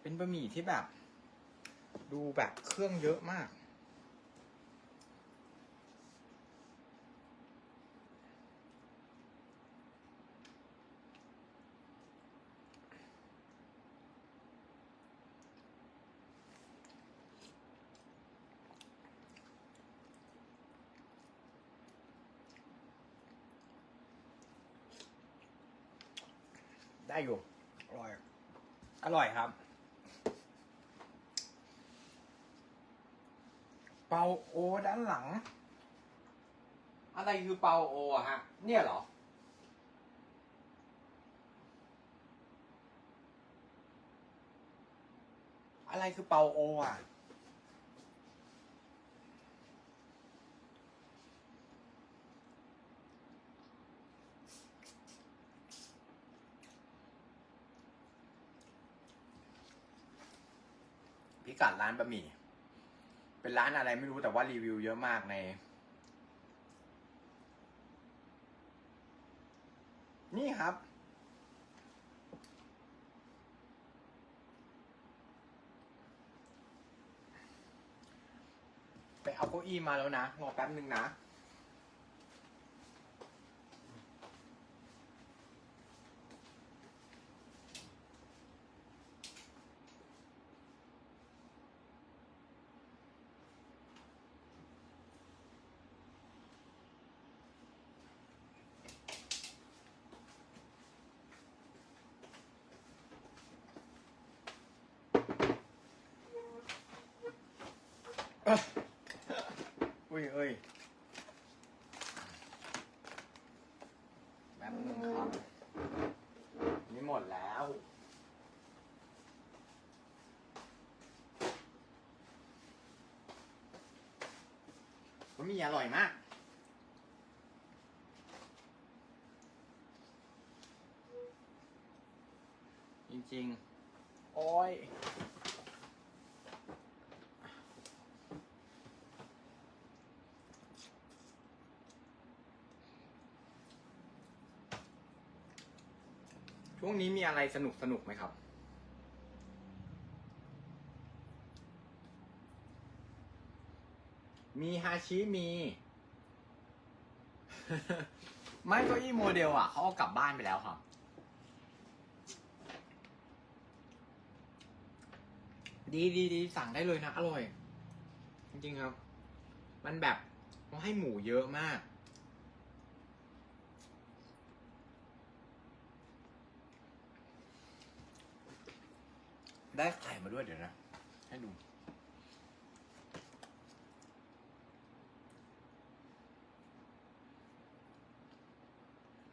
เป็นบะหมี่ที่แบบ ดูแบบเครื่องเยอะมาก ได้อยู่อร่อย อร่อยครับ เปาโอด้านหลัง อะไรคือเปาโออะฮะ เนี่ยเหรอ อะไรคือเปาโออะ กัดร้านบะหมี่ เป็นร้านอะไรไม่รู้แต่ว่ารีวิวเยอะมากใน นี่ครับ ไปเอาเก้าอี้มาแล้วนะรอแป๊บนึงนะ อุ้ยเอ้ยแป๊บนึงครับนี่หมดแล้วมันมีอร่อยมาก จริงๆ โอ้ย ช่วงนี้มีอะไรสนุกสนุกไหมครับ มีฮาชิมี ไม่เก็อี้โมเดลอะเขาเอากลับบ้านไปแล้วครับ ดีดีดีสั่งได้เลยนะ อร่อย จริงๆครับ มันแบบเขาให้หมูเยอะมาก ได้ไข่มาด้วยเดี๋ยวนะ ให้ดู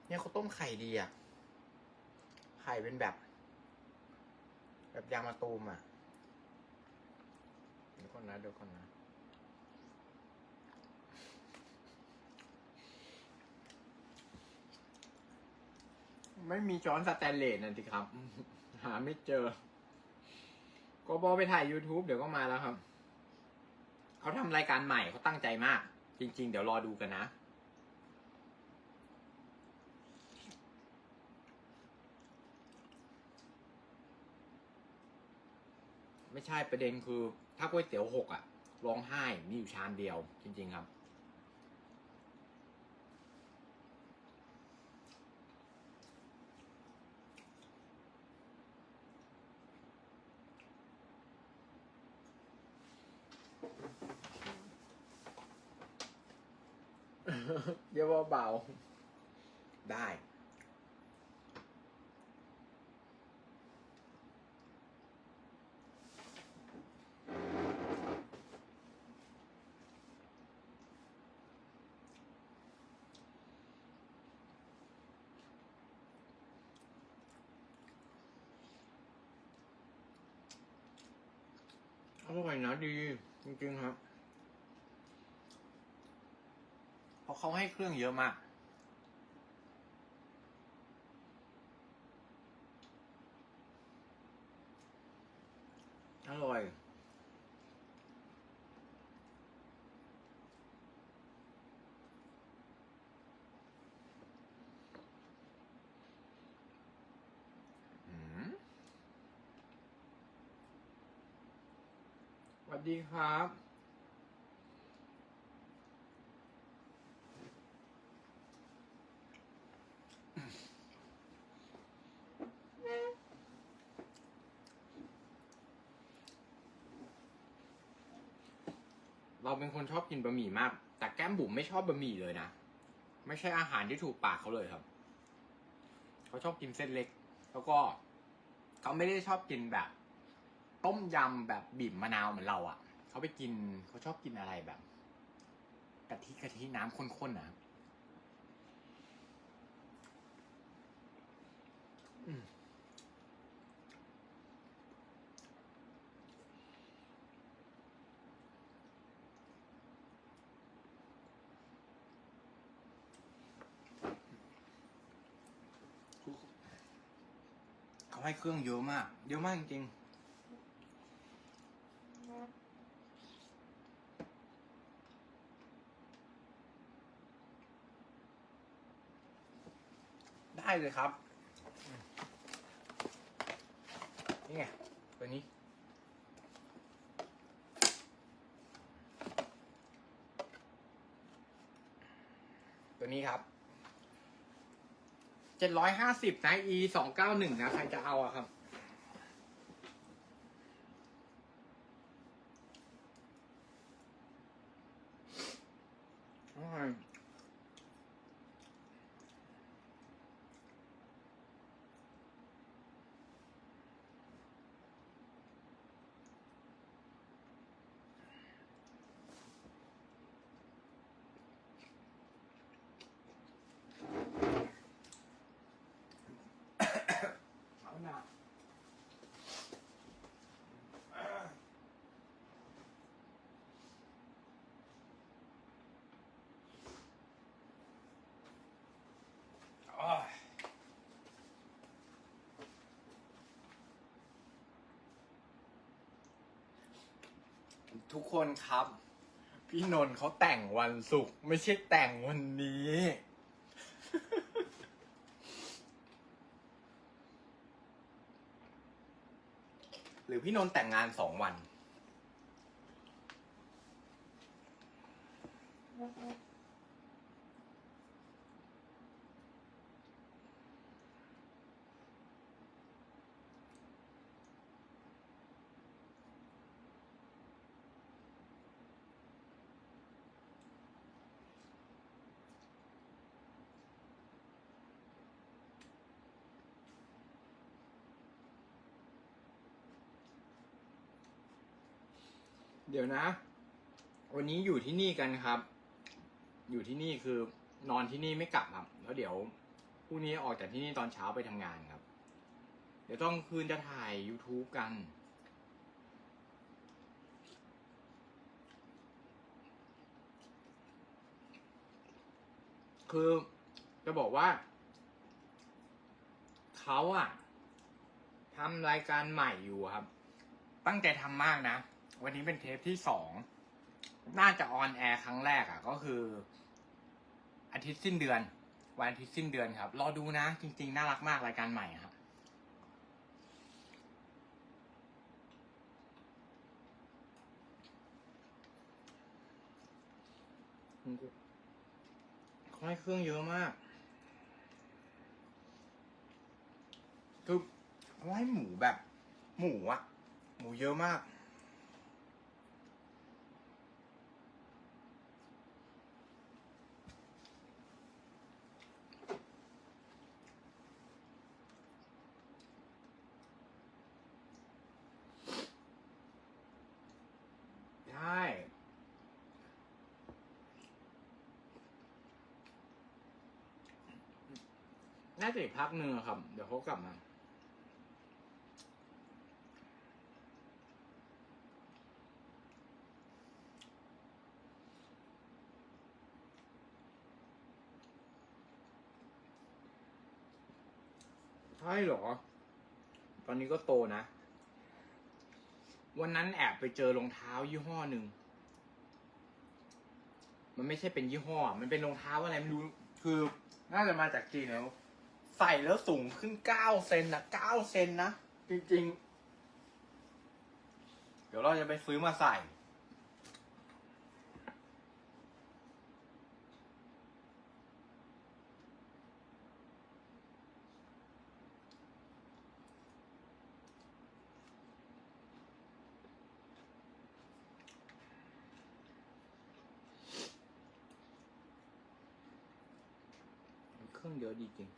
เนี่ยเขาต้มไข่ดีอะ ไข่เป็นแบบ แบบยางมะตูมอะ เดี๋ยวก่อนนะเดี๋ยวก่อนนะ ไม่มีช้อนสแตนเลสนั่นสิครับ หาไม่เจอ ก็บอไปถ่าย YouTube เดี๋ยวก็มาแล้วครับ เขาทำรายการใหม่เขาตั้งใจมาก จริง ๆ เดี๋ยวรอดูกันนะ ไม่ใช่ประเด็นคือ ถ้าก๋วยเตี๋ยวหกอะร้องไห้มีอยู่ชามเดียว จริง ๆ ครับ เดี๋ยวเบา ได้ อร่อยนะดี จริงๆครับ ราะเขาให้เครื่องเยอะมาก อร่อยวัสดีครับ เราเป็นคนชอบกินบะหมี่มาก แต่แก้มบุ๋มไม่ชอบบะหมี่เลยนะ ไม่ใช่อาหารที่ถูกปากเขาเลยครับ เขาชอบกินเส้นเล็ก แล้วก็เขาไม่ได้ชอบกินแบบ ต้มยำแบบบีบมะนาวเหมือนเราอะ่ะ เขาไปกินเขาชอบกินอะไรแบบกะทิกะทิน้ำข้นๆนะอืม เขาให้เครื่องเยอะมาก เยอะมากจริงๆ ได้เลยครับ นี่ไง ตัวนี้ตัวนี้ครับ เจ็ดร้อยห้าสิบนะ e สองเก้าหนึ่งนะ ใครจะเอาอะครับ อร่อยเอาหน่าโอ้ย ทุกคนครับ พี่นนท์เขาแต่งวันศุกร์ไม่ใช่แต่งวันนี้ หรือพี่นนท์แต่งงานสองวัน เดี๋ยวนะ วันนี้อยู่ที่นี่กันครับ อยู่ที่นี่คือนอนที่นี่ไม่กลับครับ แล้วเดี๋ยวพรุ่งนี้ออกจากที่นี่ตอนเช้าไปทำงานครับ เดี๋ยวต้องคืนจะถ่าย YouTube กัน คือจะบอกว่า เขาอะทำรายการใหม่อยู่ครับ ตั้งใจทำมากนะ วันนี้เป็นเทปที่สองน่าจะออนแอร์ครั้งแรกอะ่ะ ก็คือ อาทิตย์สิ้นเดือน วันอาทิตย์สิ้นเดือนครับ รอดูนะ จริง ๆ น่ารักมากรายการใหม่ครับเขาให้เครื่องเยอะมากคือเขาให้หมูแบบ หมูอะหมูเยอะมาก ใช่ น่าจะอีกพักหนึ่งอครับ เดี๋ยวเขากลับมาใช่เหรอ ตอนนี้ก็โตนะ วันนั้นแอบไปเจอรองเท้ายี่ห้อหนึ่ง มันไม่ใช่เป็นยี่ห้อ มันเป็นรองเท้าอะไรไม่รู้ คือน่าจะมาจากจีนแล้ว ใส่แล้วสูงขึ้นเก้าเซนนะเก้าเซนนะ จริงเดี๋ยวเราจะไปซื้อมาใส่ เครื่องเยอะดีจริง